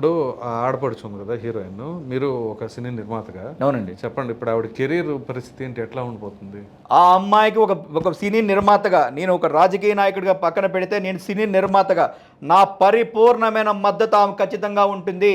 ఇప్పుడు ఆ ఆడపడుచు ఉంది కదా హీరోయిన్ మీరు ఒక సినీ నిర్మాతగా. అవునండి. చెప్పండి ఇప్పుడు ఆవిడ కెరీర్ పరిస్థితి ఏంటి? ఎట్లా ఉండిపోతుంది? ఆ అమ్మాయికి ఒక ఒక సినీ నిర్మాతగా నేను ఒక రాజకీయ నాయకుడిగా పక్కన పెడితే నేను సినీ నిర్మాతగా. నా పరిపూర్ణమైన మద్దతు ఆమె ఖచ్చితంగా ఉంటుంది.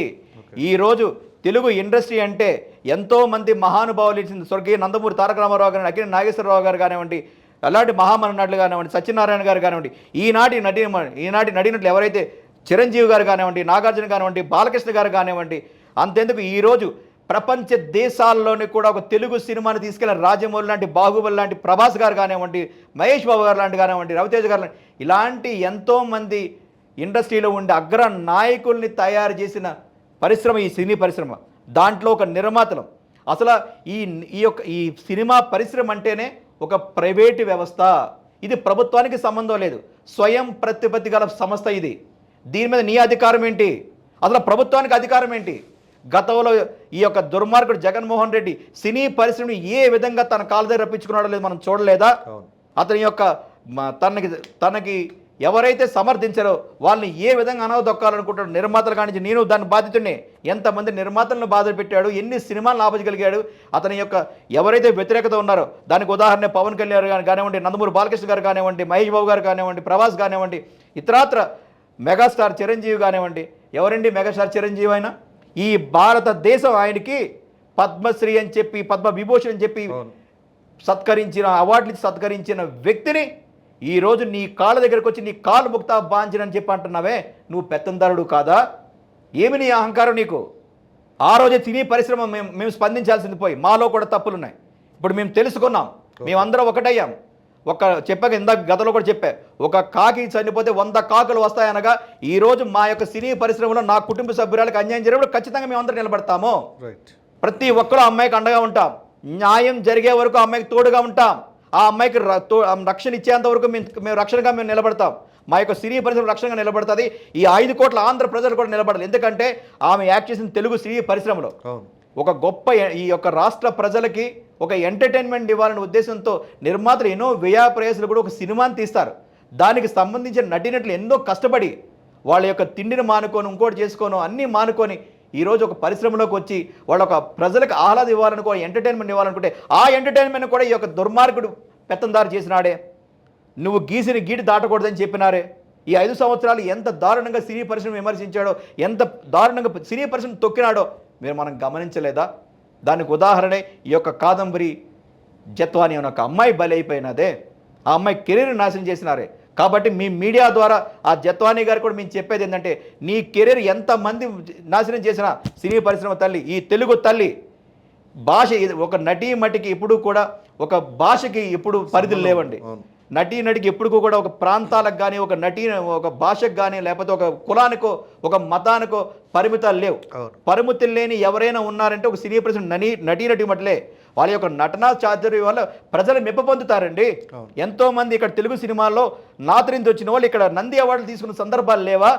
ఈరోజు తెలుగు ఇండస్ట్రీ అంటే ఎంతో మంది మహానుభావులు ఇచ్చిన స్వర్గీయ నందమూరి తారక రామారావు గారు అఖిల నాగేశ్వరరావు గారు కానివ్వండి అలాంటి మహామన నటులు కానివ్వండి సత్యనారాయణ గారు కానివ్వండి ఈనాటి నటి ఈనాటి నటినట్లు ఎవరైతే చిరంజీవి గారు కానివ్వండి నాగార్జున కానివ్వండి బాలకృష్ణ గారు కానివ్వండి అంతెందుకు ఈరోజు ప్రపంచ దేశాల్లోని కూడా ఒక తెలుగు సినిమాని తీసుకెళ్ళిన రాజమౌళి లాంటి బాహుబలి లాంటి ప్రభాస్ గారు కానివ్వండి మహేష్ బాబు గారు లాంటి కానివ్వండి రవితేజ గారు ఇలాంటి ఎంతోమంది ఇండస్ట్రీలో ఉండే అగ్ర నాయకుల్ని తయారు చేసిన పరిశ్రమ ఈ సినీ పరిశ్రమ. దాంట్లో ఒక నిర్మాతలం. అసలు ఈ ఈ యొక్క ఈ సినిమా పరిశ్రమ అంటేనే ఒక ప్రైవేటు వ్యవస్థ. ఇది ప్రభుత్వానికి సంబంధం లేదు. స్వయం ప్రతిపత్తి గల సంస్థ ఇది. దీని మీద నీ అధికారం ఏంటి? అసలు ప్రభుత్వానికి అధికారం ఏంటి? గతంలో ఈ యొక్క దుర్మార్గుడు జగన్మోహన్ రెడ్డి సినీ పరిశ్రమని ఏ విధంగా తన కాళ్ళ దగ్గర రప్పించుకున్నాడో లేదు మనం చూడలేదా? అతని యొక్క తనకి తనకి ఎవరైతే సమర్థించారో వాళ్ళని ఏ విధంగా అనవదొక్కాలనుకుంటాడు నిర్మాతలు కానించి నేను దాని బాధితుడిని. ఎంతమంది నిర్మాతలను బాధ పెట్టాడు ఎన్ని సినిమాలను ఆపగలిగాడు అతని యొక్క ఎవరైతే వ్యతిరేకత ఉన్నారో దానికి ఉదాహరణ పవన్ కళ్యాణ్ గారు కానివ్వండి నందమూరి బాలకృష్ణ గారు కానివ్వండి మహేష్ బాబు గారు కానివ్వండి ప్రభాస్ కానివ్వండి ఇతరాత్ర మెగాస్టార్ చిరంజీవి కానివ్వండి. ఎవరండి మెగాస్టార్ చిరంజీవి అయినా ఈ భారతదేశం ఆయనకి పద్మశ్రీ అని చెప్పి పద్మ విభూషణ్ అని చెప్పి సత్కరించిన అవార్డులు సత్కరించిన వ్యక్తిని ఈరోజు నీ కాళ్ళ దగ్గరకు వచ్చి నీ కాలు ముక్తా బాంచనని చెప్పి అంటున్నావే. నువ్వు పెత్తందారుడు కాదా? ఏమి నీ అహంకారం నీకు? ఆ రోజే తిని పరిశ్రమ మేము మేము స్పందించాల్సింది పోయి. మాలో కూడా తప్పులు ఉన్నాయి ఇప్పుడు మేము తెలుసుకున్నాం. మేమందరం ఒకటయ్యాం. ఒక చెప్పాక ఇందాక గతంలో కూడా చెప్పా ఒక కాకి చనిపోతే వంద కాకులు వస్తాయనగా ఈరోజు మా యొక్క సినీ పరిశ్రమలో నా కుటుంబ సభ్యురాలకు అన్యాయం జరిగినప్పుడు ఖచ్చితంగా మేము అందరం నిలబడతాము. రైట్ ప్రతి ఒక్కరు అమ్మాయికి అండగా ఉంటాం. న్యాయం జరిగే వరకు అమ్మాయికి తోడుగా ఉంటాం. ఆ అమ్మాయికి రక్షణ ఇచ్చేంత వరకు మేము మేము రక్షణగా మేము నిలబడతాం. మా యొక్క సినీ పరిశ్రమ రక్షణగా నిలబడుతుంది. ఈ ఐదు కోట్ల ఆంధ్ర ప్రజలు కూడా నిలబడాలి. ఎందుకంటే ఆమె యాక్ట్ చేసిన తెలుగు సినీ పరిశ్రమలో. ఒక గొప్ప ఈ యొక్క రాష్ట్ర ప్రజలకి ఒక ఎంటర్టైన్మెంట్ ఇవ్వాలనే ఉద్దేశంతో నిర్మాతలు ఎన్నో వ్యయ ప్రయాసాలు కూడా ఒక సినిమాని తీస్తారు. దానికి సంబంధించిన నటినట్లు ఎన్నో కష్టపడి వాళ్ళ యొక్క తిండిని మానుకొని ఇంకోటి చేసుకోను అన్నీ మానుకొని ఈరోజు ఒక పరిశ్రమలోకి వచ్చి వాళ్ళ ఒక ప్రజలకు ఆహ్లాద ఇవ్వాలనుకో ఎంటర్టైన్మెంట్ ఇవ్వాలనుకుంటే ఆ ఎంటర్టైన్మెంట్ కూడా ఈ యొక్క దుర్మార్గుడు పెత్తందారు చేసినాడే. నువ్వు గీసిని గీటి దాటకూడదని చెప్పినారే. ఈ ఐదు సంవత్సరాలు ఎంత దారుణంగా సినీ పరిశ్రమ విమర్శించాడో ఎంత దారుణంగా సినీ పరిశ్రమ తొక్కినాడో మీరు మనం గమనించలేదా? దానికి ఉదాహరణే ఈ యొక్క కాదంబరి జత్వాని అనే ఒక అమ్మాయి బలి అయిపోయినదే ఆ అమ్మాయి కెరీర్ నాశనం చేసినారే. కాబట్టి మీ మీడియా ద్వారా ఆ జత్వాని గారు కూడా మేము చెప్పేది ఏంటంటే నీ కెరీర్ ఎంతమంది నాశనం చేసిన సినీ పరిశ్రమ తల్లి ఈ తెలుగు తల్లి భాష ఒక నటీ మటికి ఎప్పుడు కూడా ఒక భాషకి ఎప్పుడు పరిధులు లేవండి. అవును నటీ నటికి ఎప్పుడు కూడా ఒక ప్రాంతాలకు కానీ ఒక నటీ ఒక భాషకు కానీ లేకపోతే ఒక కులానికో ఒక మతానికో పరిమితాలు లేవు. పరిమితులు లేని ఎవరైనా ఉన్నారంటే ఒక సినీ ప్రజలు నటి నటీ నటి మట్లే. వాళ్ళ యొక్క నటనా చాతుర్యం వల్ల ప్రజలు మెప్ప పొందుతారండి. అవును. ఎంతో మంది ఇక్కడ తెలుగు సినిమాల్లో నాతరించి వచ్చిన వాళ్ళు ఇక్కడ నంది అవార్డులు తీసుకున్న సందర్భాలు లేవా?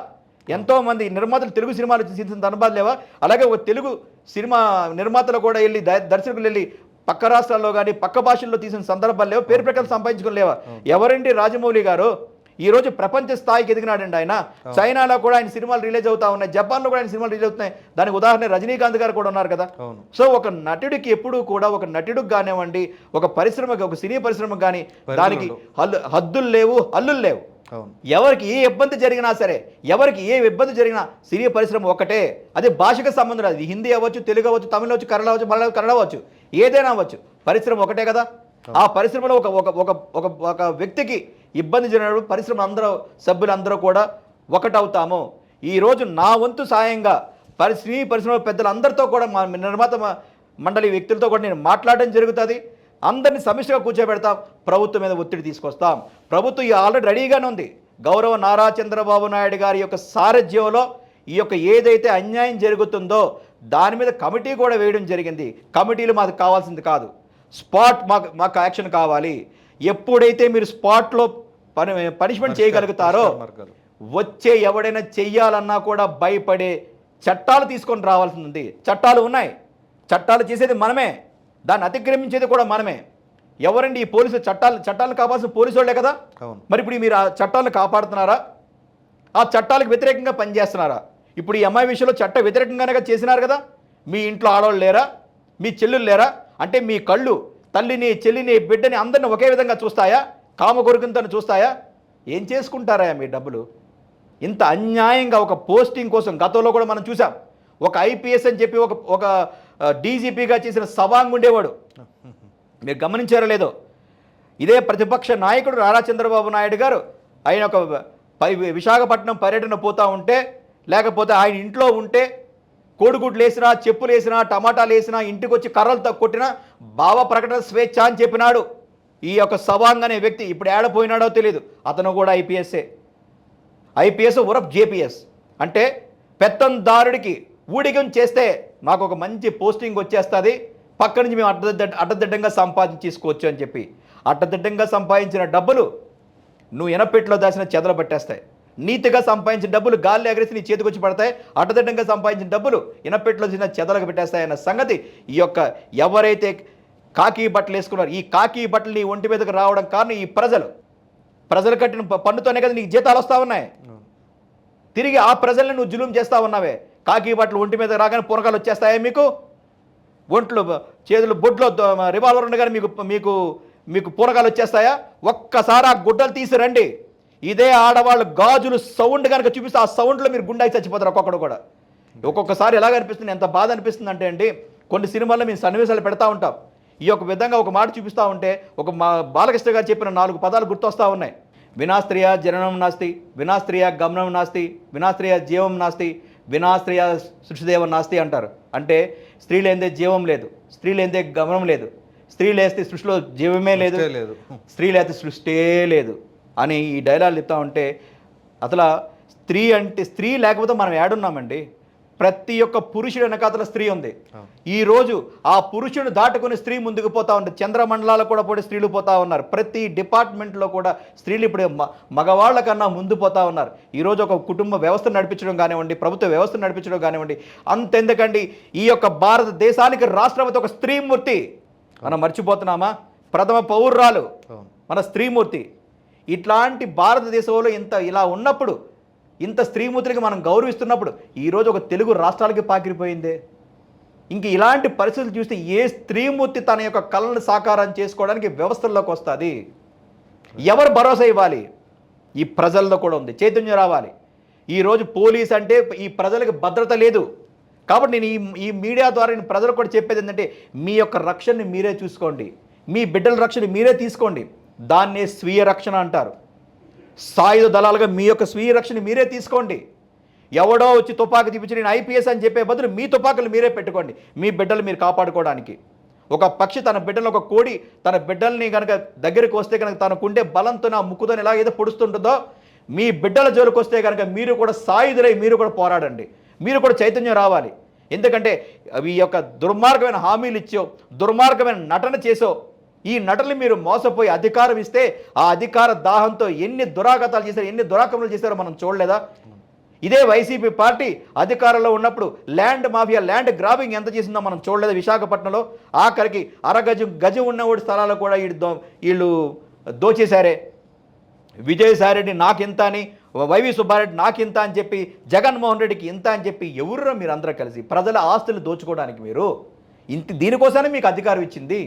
ఎంతో మంది నిర్మాతలు తెలుగు సినిమాలు తీసిన సందర్భాలు లేవా? అలాగే ఒక తెలుగు సినిమా నిర్మాతలు కూడా వెళ్ళి దర్శకులు వెళ్ళి పక్క రాష్ట్రాల్లో కానీ పక్క భాషల్లో తీసిన సందర్భాలు లేవా పేరు ప్రకారం సంపాదించుకుని లేవా. ఎవరండి రాజమౌళి గారు? ఈ రోజు ప్రపంచ స్థాయికి ఎదిగినాడండి ఆయన. చైనాలో కూడా ఆయన సినిమాలు రిలీజ్ అవుతా ఉన్నాయి. జపాన్లో కూడా ఆయన సినిమాలు రిలీజ్ అవుతున్నాయి. దానికి ఉదాహరణ రజనీకాంత్ గారు కూడా ఉన్నారు కదా. సో ఒక నటుడికి ఎప్పుడూ కూడా ఒక నటుడికి కానివ్వండి ఒక పరిశ్రమకి ఒక సినీ పరిశ్రమకు కానీ దానికి హద్దులు లేవు హల్లులు లేవు. ఎవరికి ఏ ఇబ్బంది జరిగినా సరే ఎవరికి ఏ ఇబ్బంది జరిగినా సినీ పరిశ్రమ ఒకటే అది భాషకు సంబంధం అది హిందీ అవ్వచ్చు తెలుగు అవ్వచ్చు తమిళ అవ్వచ్చు కన్నడ అవ్వచ్చు మలయాళం కన్నడ అవ్వచ్చు. ఏదైనా అవ్వచ్చు. పరిశ్రమ ఒకటే కదా? ఆ పరిశ్రమలో ఒక ఒక ఒక ఒక ఒక వ్యక్తికి ఇబ్బంది జరిగినప్పుడు పరిశ్రమ అందరూ సభ్యులందరూ కూడా ఒకటవుతాము. ఈరోజు నా వంతు సాయంగా పరి సినీ పరిశ్రమ పెద్దలందరితో కూడా మా నిర్మాత మండలి వ్యక్తులతో కూడా నేను మాట్లాడడం జరుగుతుంది. అందరిని సమిష్టిగా కూర్చోబెడతాం. ప్రభుత్వం మీద ఒత్తిడి తీసుకొస్తాం. ప్రభుత్వం ఈ ఆల్రెడీ రెడీగానే ఉంది. గౌరవ నారా చంద్రబాబు నాయుడు గారి యొక్క సారథ్యంలో ఈ యొక్క ఏదైతే అన్యాయం జరుగుతుందో దాని మీద కమిటీ కూడా వేయడం జరిగింది. కమిటీలు మాకు కావాల్సింది కాదు. స్పాట్ మాకు మాకు యాక్షన్ కావాలి. ఎప్పుడైతే మీరు స్పాట్లో పని పనిష్మెంట్ చేయగలుగుతారో. వచ్చే ఎవడైనా చెయ్యాలన్నా కూడా భయపడే చట్టాలు తీసుకొని రావాల్సి ఉంది చట్టాలు ఉన్నాయి. చట్టాలు చేసేది మనమే. దాన్ని అతిక్రమించేది కూడా మనమే. ఎవరండి ఈ పోలీసు చట్టాలు చట్టాలను కాపాల్సిన పోలీసు వాళ్ళే కదా మరి ఇప్పుడు మీరు ఆ చట్టాలను కాపాడుతున్నారా? ఆ చట్టాలకు వ్యతిరేకంగా పనిచేస్తున్నారా? ఇప్పుడు ఈ అమ్మాయి విషయంలో చట్ట వ్యతిరేకంగానే చేసినారు కదా? మీ ఇంట్లో ఆడవాళ్ళు లేరా? మీ చెల్లులు లేరా? అంటే మీ కళ్ళు తల్లిని చెల్లిని బిడ్డని అందరిని ఒకే విధంగా చూస్తాయా? కామ కొరుకుతో చూస్తాయా? ఏం చేసుకుంటారా మీ డబ్బులు? ఇంత అన్యాయంగా ఒక పోస్టింగ్ కోసం గతంలో కూడా మనం చూసాం. ఒక ఐపీఎస్ అని చెప్పి ఒక ఒక డీజీపీగా చేసిన సవాంగ్ ఉండేవాడు. మీరు గమనించారో లేదో. ఇదే ప్రతిపక్ష నాయకుడు నారా చంద్రబాబు నాయుడు గారు ఆయన ఒక పై విశాఖపట్నం పర్యటన పోతూ ఉంటే లేకపోతే ఆయన ఇంట్లో ఉంటే కోడిగుడ్లు వేసినా చెప్పులు వేసినా టమాటాలు వేసినా ఇంటికి వచ్చి కర్రలతో కొట్టినా భావ ప్రకటన స్వేచ్ఛ అని చెప్పినాడు. ఈ యొక్క సవాంగ్ అనే వ్యక్తి ఇప్పుడు ఏడపోయినాడో తెలియదు అతను కూడా ఐపీఎస్ఏ. IPS ఉరఫ్ JPS. అంటే పెత్తందారుడికి ఊడిగం చేస్తే నాకు ఒక మంచి పోస్టింగ్ వచ్చేస్తుంది. పక్క నుంచి మేము అడ్డదిడ్డ అడ్డదిడ్డంగా సంపాదించేసుకోవచ్చు అని చెప్పి. అడ్డదిడ్డంగా సంపాదించిన డబ్బులు నువ్వు ఎనపెట్లో దాచిన చెదలు పట్టేస్తాయి. నీతిగా సంపాదించిన డబ్బులు గాలి ఎగరేసి నీ చేతికి వచ్చి పడతాయి. అడ్డదిడ్డంగా సంపాదించిన డబ్బులు ఇనపెట్లో చిన్న చెదలకు పెట్టేస్తాయన్న సంగతి ఈ యొక్క ఎవరైతే కాకి బట్టలు వేసుకున్నారు ఈ కాకి బట్టలు నీ ఒంటి మీదకి రావడం కారణం ఈ ప్రజలు. ప్రజలు కట్టిన పన్నుతోనే కదా నీకు జీతాలు వస్తూ ఉన్నాయి. తిరిగి ఆ ప్రజల్ని నువ్వు జులుం చేస్తా ఉన్నావే. కాకి బట్టలు ఒంటి మీద రాగానే పురకాలు వచ్చేస్తాయా మీకు? ఒంట్లో చేతులు బొడ్లో రివాల్వర్ ఉండగానే మీకు మీకు మీకు పూరకాలు వచ్చేస్తాయా? ఒక్కసారి ఆ గుడ్డలు తీసి రండి. ఇదే ఆడవాళ్ళు గాజులు సౌండ్ కనుక చూపిస్తే ఆ సౌండ్లో మీరు గుండాయి చచ్చిపోతారు ఒక్కొక్కడు కూడా. ఒక్కొక్కసారి ఎలాగ అనిపిస్తుంది ఎంత బాధ అనిపిస్తుంది అంటే అండి కొన్ని సినిమాల్లో మేము సన్నివేశాలు పెడతా ఉంటాం. ఈ యొక్క విధంగా ఒక మాట చూపిస్తూ ఉంటే ఒక మా బాలకృష్ణ గారు చెప్పిన నాలుగు పదాలు గుర్తొస్తూ ఉన్నాయి. వినాస్త్రియ జననం నాస్తి వినాస్త్రియ గమనం నాస్తి వినాస్త్రియ జీవం నాస్తి వినాస్త్రియ సృష్టిదేవం నాస్తి అంటారు అంటే స్త్రీ లేనిదే జీవం లేదు స్త్రీ లేనిదే గమనం లేదు స్త్రీ లేస్తే సృష్టిలో జీవమే లేదు లేదు. స్త్రీ లేకపోతే సృష్టే లేదు అని ఈ డైలాగ్ చెప్తా ఉంటే అసలు స్త్రీ అంటే స్త్రీ లేకపోతే మనం ఏడున్నామండి ప్రతి ఒక్క పురుషుడు వెనకాతల స్త్రీ ఉంది. ఈ రోజు ఆ పురుషుడు దాటుకుని స్త్రీ ముందుకు పోతా ఉంది చంద్రమండలాలు కూడా పోటీ స్త్రీలు పోతా ఉన్నారు. ప్రతి డిపార్ట్మెంట్లో కూడా స్త్రీలు ఇప్పుడు మ- మగవాళ్ళ కన్నా ముందు పోతా ఉన్నారు. ఈ రోజు ఒక కుటుంబ వ్యవస్థ నడిపించడం కానివ్వండి ప్రభుత్వ వ్యవస్థ నడిపించడం కానివ్వండి అంతెందుకండి? ఈ యొక్క భారతదేశానికి రాష్ట్రపతి ఒక స్త్రీమూర్తి. మనం మర్చిపోతున్నామా? ప్రథమ పౌర్రాలు మన స్త్రీమూర్తి. ఇట్లాంటి భారతదేశంలో ఇంత ఇలా ఉన్నప్పుడు ఇంత స్త్రీమూర్తికి మనం గౌరవిస్తున్నప్పుడు ఈరోజు ఒక తెలుగు రాష్ట్రాలకి పాకిరిపోయిందే. ఇంక ఇలాంటి పరిస్థితులు చూస్తే ఏ స్త్రీమూర్తి తన యొక్క కళను సాకారం చేసుకోవడానికి వ్యవస్థల్లోకి వస్తుంది? ఎవరు భరోసా ఇవ్వాలి? ఈ ప్రజల్లో కూడా ఉంది. చైతన్యం రావాలి. ఈరోజు పోలీస్ అంటే ఈ ప్రజలకు భద్రత లేదు. కాబట్టి నేను ఈ ఈ మీడియా ద్వారా నేను ప్రజలకు కూడా చెప్పేది ఏంటంటే మీ యొక్క రక్షణని మీరే చూసుకోండి. మీ బిడ్డల రక్షణ మీరే తీసుకోండి. దాన్నే స్వీయ రక్షణ అంటారు. సాయుధ దళాలుగా మీ యొక్క స్వీయ రక్షణ మీరే తీసుకోండి. ఎవడో వచ్చి తుపాకు తీపించి నేను ఐపీఎస్ అని చెప్పే బదులు మీ తుపాకులు మీరే పెట్టుకోండి. మీ బిడ్డలు మీరు కాపాడుకోవడానికి. ఒక పక్షి తన బిడ్డలు ఒక కోడి తన బిడ్డల్ని కనుక దగ్గరికి వస్తే కనుక తనకుండే బలంతో నా ముక్కుతో ఎలా ఏదో పొడుస్తుంటుందో మీ బిడ్డల జోలికి వస్తే కనుక మీరు కూడా సాయుధులై మీరు కూడా పోరాడండి. మీరు కూడా చైతన్యం రావాలి. ఎందుకంటే అవి ఈ యొక్క దుర్మార్గమైన హామీలు ఇచ్చో దుర్మార్గమైన నటన చేసో ఈ నటులు మీరు మోసపోయి అధికారం ఇస్తే ఆ అధికార దాహంతో ఎన్ని దురాగతాలు చేశారో ఎన్ని దురాక్రమణలు చేశారో మనం చూడలేదా? ఇదే వైసీపీ పార్టీ అధికారంలో ఉన్నప్పుడు ల్యాండ్ మాఫియా ల్యాండ్ గ్రాబింగ్ ఎంత చేసిందో మనం చూడలేదు విశాఖపట్నంలో? ఆఖరికి అరగజం గజం ఉన్నవాడి స్థలాలు కూడా వీళ్ళు దో వీళ్ళు దోచేశారే. విజయసాయిరెడ్డి నాకింత అని వైవి సుబ్బారెడ్డి నాకింత అని చెప్పి జగన్మోహన్ రెడ్డికి ఇంత అని చెప్పి ఎవరు మీరు అందరూ కలిసి? ప్రజల ఆస్తులు దోచుకోవడానికి మీరు? ఇంత దీనికోసమే మీకు అధికారం ఇచ్చింది.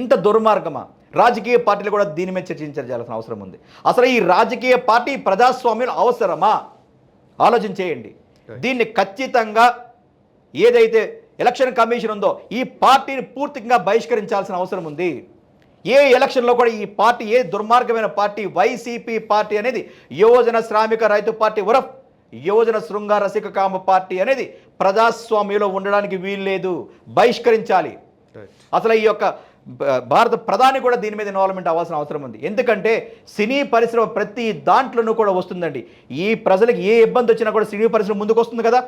ఇంత దుర్మార్గమా? రాజకీయ పార్టీలు కూడా దీని మీద చర్చించాల్సిన అవసరం ఉంది. అసలు ఈ రాజకీయ పార్టీ ప్రజాస్వామ్యం అవసరమా? ఆలోచన చేయండి. దీన్ని ఖచ్చితంగా ఏదైతే ఎలక్షన్ కమిషన్ ఉందో ఈ పార్టీని పూర్తిగా బహిష్కరించాల్సిన అవసరం ఉంది. ఏ ఎలక్షన్లో కూడా ఈ పార్టీ ఏ దుర్మార్గమైన పార్టీ వైసీపీ పార్టీ అనేది యువజన శ్రామిక రైతు పార్టీ ఉరఫ్ యువజన శృంగార రసిక కామ పార్టీ అనేది ప్రజాస్వామ్యంలో ఉండడానికి వీల్లేదు. బహిష్కరించాలి. అసలు ఈ యొక్క భారత ప్రధాని కూడా దీని మీద ఇన్వాల్వ్మెంట్ అవ్వాల్సిన అవసరం ఉంది. ఎందుకంటే సినీ పరిశ్రమ ప్రతి దాంట్లోనూ కూడా వస్తుందండి. ఈ ప్రజలకు ఏ ఇబ్బంది వచ్చినా కూడా సినీ పరిశ్రమ ముందుకు వస్తుంది కదా?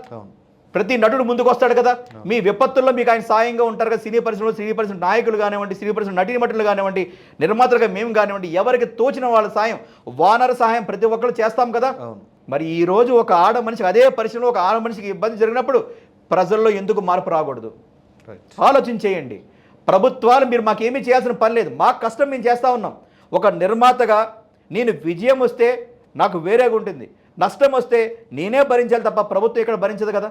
ప్రతి నటుడు ముందుకు వస్తాడు కదా? మీ విపత్తుల్లో మీకు ఆయన సాయంగా ఉంటారు కదా? సినీ పరిశ్రమలో సినీ పరిశ్రమ నాయకులు కానివ్వండి సినీ పరిశ్రమ నటీనటులు కానివ్వండి నిర్మాతలుగా మేము కానివ్వండి ఎవరికి తోచిన వాళ్ళ సాయం వానర సహాయం ప్రతి ఒక్కరు చేస్తాం కదా? మరి ఈ రోజు ఒక ఆడ మనిషికి అదే పరిశ్రమలో ఒక ఆడ మనిషికి ఇబ్బంది జరిగినప్పుడు ప్రజల్లో ఎందుకు మార్పు రాకూడదు? ఆలోచన చేయండి ప్రభుత్వాలు మీరు మాకేమీ చేయాల్సిన పని లేదు. మా కష్టం మేము చేస్తూ ఉన్నాం. ఒక నిర్మాతగా నేను విజయం వస్తే నాకు వేరేగా ఉంటుంది. నష్టం వస్తే నేనే భరించాలి తప్ప ప్రభుత్వం ఇక్కడ భరించదు కదా.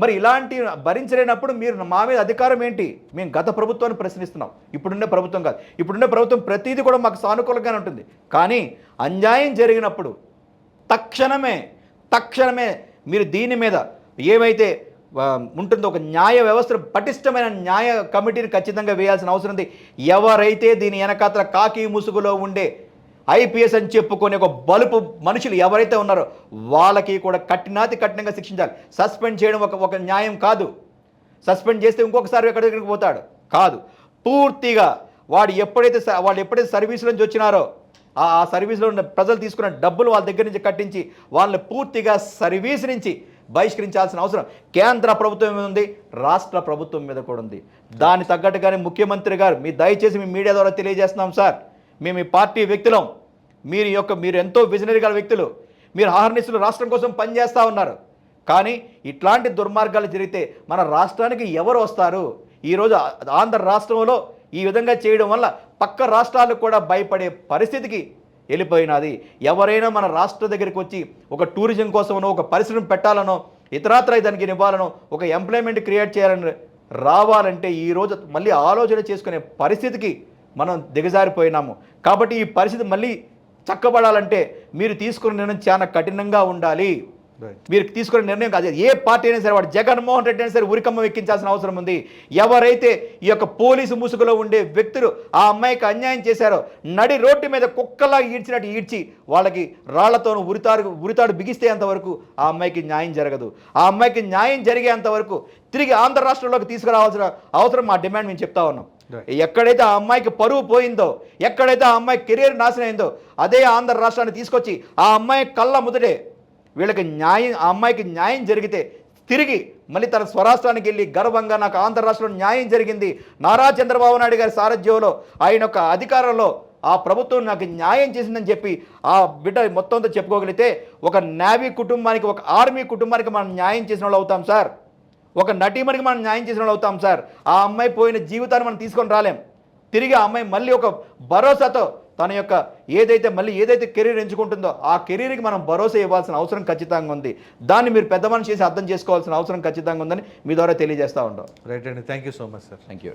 మరి ఇలాంటి భరించలేనప్పుడు మీరు మా మీద అధికారం ఏంటి? మేము గత ప్రభుత్వాన్ని ప్రశ్నిస్తున్నాం. ఇప్పుడుండే ప్రభుత్వం కాదు. ఇప్పుడుండే ప్రభుత్వం ప్రతిదీ కూడా మాకు సానుకూలంగానే ఉంటుంది. కానీ అన్యాయం జరిగినప్పుడు తక్షణమే తక్షణమే మీరు దీని మీద ఏమైతే ఉంటుందో ఒక న్యాయ వ్యవస్థను పటిష్టమైన న్యాయ కమిటీని ఖచ్చితంగా వేయాల్సిన అవసరం ఉంది. ఎవరైతే దీని వెనకాతల కాకి ముసుగులో ఉండే ఐపీఎస్ అని చెప్పుకునే ఒక బలుపు మనుషులు ఎవరైతే ఉన్నారో వాళ్ళకి కూడా కఠినాతి కఠినంగా శిక్షించాలి. సస్పెండ్ చేయడం ఒక ఒక న్యాయం కాదు. సస్పెండ్ చేస్తే ఇంకొకసారి ఎక్కడ దగ్గరికి పోతాడు? కాదు. పూర్తిగా వాడు ఎప్పుడైతే స- వాళ్ళు ఎప్పుడైతే సర్వీస్ నుంచి వచ్చినారో ఆ ఆ సర్వీస్లో ఉన్న ప్రజలు తీసుకున్న డబ్బులు వాళ్ళ దగ్గర నుంచి కట్టించి వాళ్ళని పూర్తిగా సర్వీస్ నుంచి బహిష్కరించాల్సిన అవసరం. కేంద్ర ప్రభుత్వం మీద ఉంది రాష్ట్ర ప్రభుత్వం మీద కూడా ఉంది. దాని తగ్గట్టుగానే ముఖ్యమంత్రి గారు మీ దయచేసి మీ మీడియా ద్వారా తెలియజేస్తున్నాం సార్. మేము మీ పార్టీ వ్యక్తులం. మీరు యొక్క మీరు ఎంతో విజనరీ గల వ్యక్తులు. మీరు ఆహర్నిస్తులు రాష్ట్రం కోసం పనిచేస్తూ ఉన్నారు. కానీ ఇట్లాంటి దుర్మార్గాలు జరిగితే మన రాష్ట్రానికి ఎవరు వస్తారు? ఈరోజు ఆంధ్ర రాష్ట్రంలో ఈ విధంగా చేయడం వల్ల పక్క రాష్ట్రాలు కూడా భయపడే పరిస్థితికి వెళ్ళిపోయినది. ఎవరైనా మన రాష్ట్ర దగ్గరికి వచ్చి ఒక టూరిజం కోసమనో ఒక పరిశ్రమ పెట్టాలనో ఇతరాత్ర దానికి ఇవ్వాలనో ఒక ఎంప్లాయ్మెంట్ క్రియేట్ చేయాలని రావాలంటే ఈరోజు మళ్ళీ ఆలోచన చేసుకునే పరిస్థితికి మనం దిగజారిపోయినాము. కాబట్టి ఈ పరిస్థితి మళ్ళీ చక్కబడాలంటే మీరు తీసుకున్న నిర్ణయం చాలా కఠినంగా ఉండాలి. మీరు తీసుకునే నిర్ణయం కాదు. ఏ పార్టీ అయినా సరే వాడు జగన్మోహన్ రెడ్డి అయినా సరే ఉరికమ్మ ఎక్కించాల్సిన అవసరం ఉంది. ఎవరైతే ఈ యొక్క పోలీసు ముసుగులో ఉండే వ్యక్తులు ఆ అమ్మాయికి అన్యాయం చేశారో నడి రోడ్డు మీద కుక్కలా ఈడ్చినట్టు ఈడ్చి వాళ్ళకి రాళ్ళతోనూ ఉరితాడు ఉరితాడు బిగిస్తేంత వరకు ఆ అమ్మాయికి న్యాయం జరగదు. ఆ అమ్మాయికి న్యాయం జరిగేంత వరకు తిరిగి ఆంధ్ర రాష్ట్రంలోకి తీసుకురావాల్సిన అవసరం మా డిమాండ్ మేము చెప్తా ఉన్నాం. ఎక్కడైతే ఆ అమ్మాయికి పరువు పోయిందో ఎక్కడైతే ఆ అమ్మాయి కెరీర్ నాశనం అయిందో అదే ఆంధ్ర రాష్ట్రాన్ని తీసుకొచ్చి ఆ అమ్మాయి కళ్ళ ముదటే వీళ్ళకి న్యాయం ఆ అమ్మాయికి న్యాయం జరిగితే తిరిగి మళ్ళీ తన స్వరాష్ట్రానికి వెళ్ళి గర్వంగా నాకు ఆంధ్ర రాష్ట్రంలో న్యాయం జరిగింది. నారా చంద్రబాబు నాయుడు గారి సారథ్యంలో ఆయన యొక్క అధికారంలో ఆ ప్రభుత్వం నాకు న్యాయం చేసిందని చెప్పి ఆ బిడ్డ మొత్తంతో చెప్పుకోగలిగితే ఒక నేవీ కుటుంబానికి ఒక ఆర్మీ కుటుంబానికి మనం న్యాయం చేసిన వాళ్ళు అవుతాం సార్. ఒక నటీమణికి మనం న్యాయం చేసిన వాళ్ళు అవుతాం సార్. ఆ అమ్మాయి పోయిన జీవితాన్ని మనం తీసుకొని రాలేం. తిరిగి ఆ అమ్మాయి మళ్ళీ ఒక భరోసాతో తన యొక్క ఏదైతే మళ్ళీ ఏదైతే కెరీర్ ఎంచుకుంటుందో ఆ కెరీర్కి మనం భరోసా ఇవ్వాల్సిన అవసరం ఖచ్చితంగా ఉంది. దాన్ని మీరు పెద్ద మనిషి చేసి అర్థం చేసుకోవాల్సిన అవసరం ఖచ్చితంగా ఉందని మీ ద్వారా తెలియజేస్తూ ఉంటాం రైట్ అండి. Thank you so much sir thank you